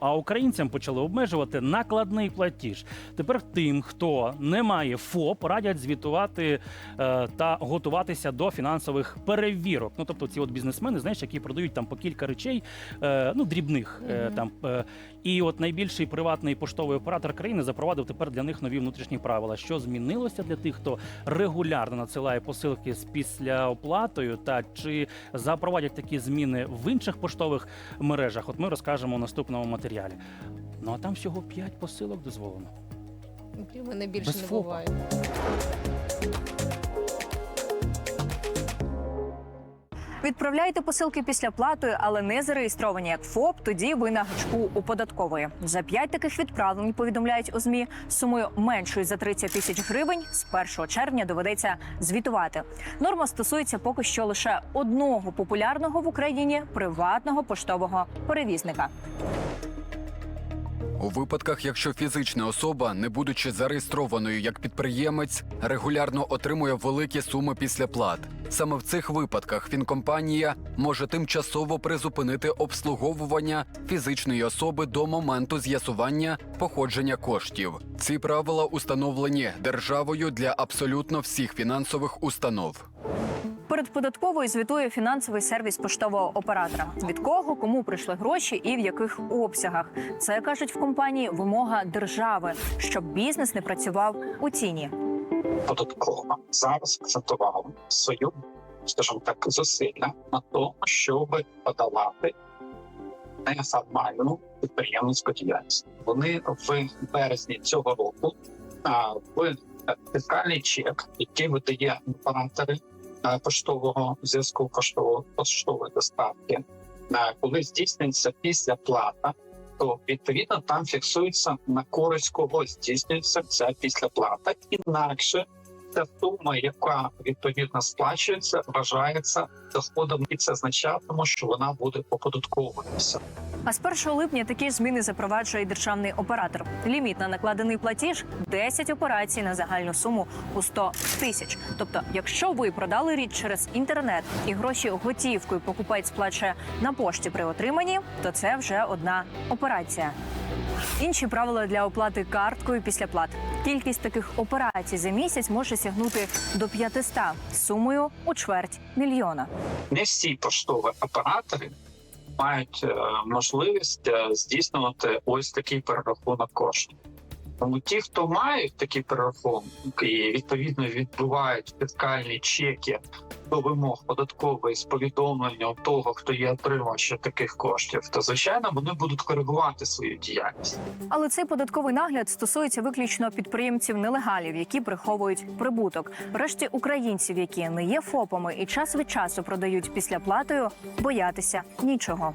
А українцям почали обмежувати накладний платіж. Тепер тим, хто не має ФОП, радять звітувати е, та готуватися до фінансових перевірок. Ну тобто, ці от бізнесмени, знаєш, які продають там по кілька речей, е, ну дрібних е, Мгм. там. Е, і от найбільший приватний поштовий оператор країни запровадив тепер для них нові внутрішні правила. Що змінилося для тих, хто регулярно надсилає посилки з після оплатою, та чи запровадять такі зміни в інших поштових мережах? От ми розкажемо у наступному матеріалі. Ну а там всього 5 посилок дозволено. У мене більше Без не ФОПа. буває. Відправляйте посилки після платою, але не зареєстровані як ФОП. Тоді ви на гачку у податкової. За п'ять таких відправлень повідомляють у змі сумою меншою за 30 тисяч гривень. З 1 червня доведеться звітувати. Норма стосується поки що лише одного популярного в Україні приватного поштового перевізника. У випадках, якщо фізична особа, не будучи зареєстрованою як підприємець, регулярно отримує великі суми після плат. Саме в цих випадках фінкомпанія може тимчасово призупинити обслуговування фізичної особи до моменту з'ясування походження коштів. Ці правила установлені державою для абсолютно всіх фінансових установ. Перед податковою звітує фінансовий сервіс поштового оператора. Від кого, кому прийшли гроші і в яких обсягах. Це кажуть в компанії вимога держави, щоб бізнес не працював у тіні. податкова зараз акцентувала свою, скажімо так, зусилля на тому, щоб подавати неформальну підприємницьку діяльність. Вони в березні цього року а, в фіскальний чек, який видає оператори а, поштового зв'язку поштового поштової доставки, коли здійснюється після плата, то відповідно там фіксується на користь кого здійснюється ця післяплата. Інакше ця сума, яка відповідно сплачується, вважається доходом, і це означатиме, що вона буде оподатковуватися. А з 1 липня такі зміни запроваджує державний оператор. Ліміт на накладений платіж 10 операцій на загальну суму у 100 тисяч. Тобто, якщо ви продали річ через інтернет і гроші готівкою покупець сплачує на пошті при отриманні, то це вже одна операція. Інші правила для оплати карткою після плат. Кількість таких операцій за місяць може сягнути до 500 сумою у чверть мільйона. Не всі поштові оператори мають е, можливість е, здійснювати ось такий перерахунок коштів. Тому ті, хто мають такі перерахунки і відповідно відбувають фіскальні чеки до вимог податкової з повідомленням того, хто є отримувачем таких коштів, то звичайно вони будуть коригувати свою діяльність. Але цей податковий нагляд стосується виключно підприємців нелегалів, які приховують прибуток. Решті українців, які не є ФОПами і час від часу продають після платою, боятися нічого.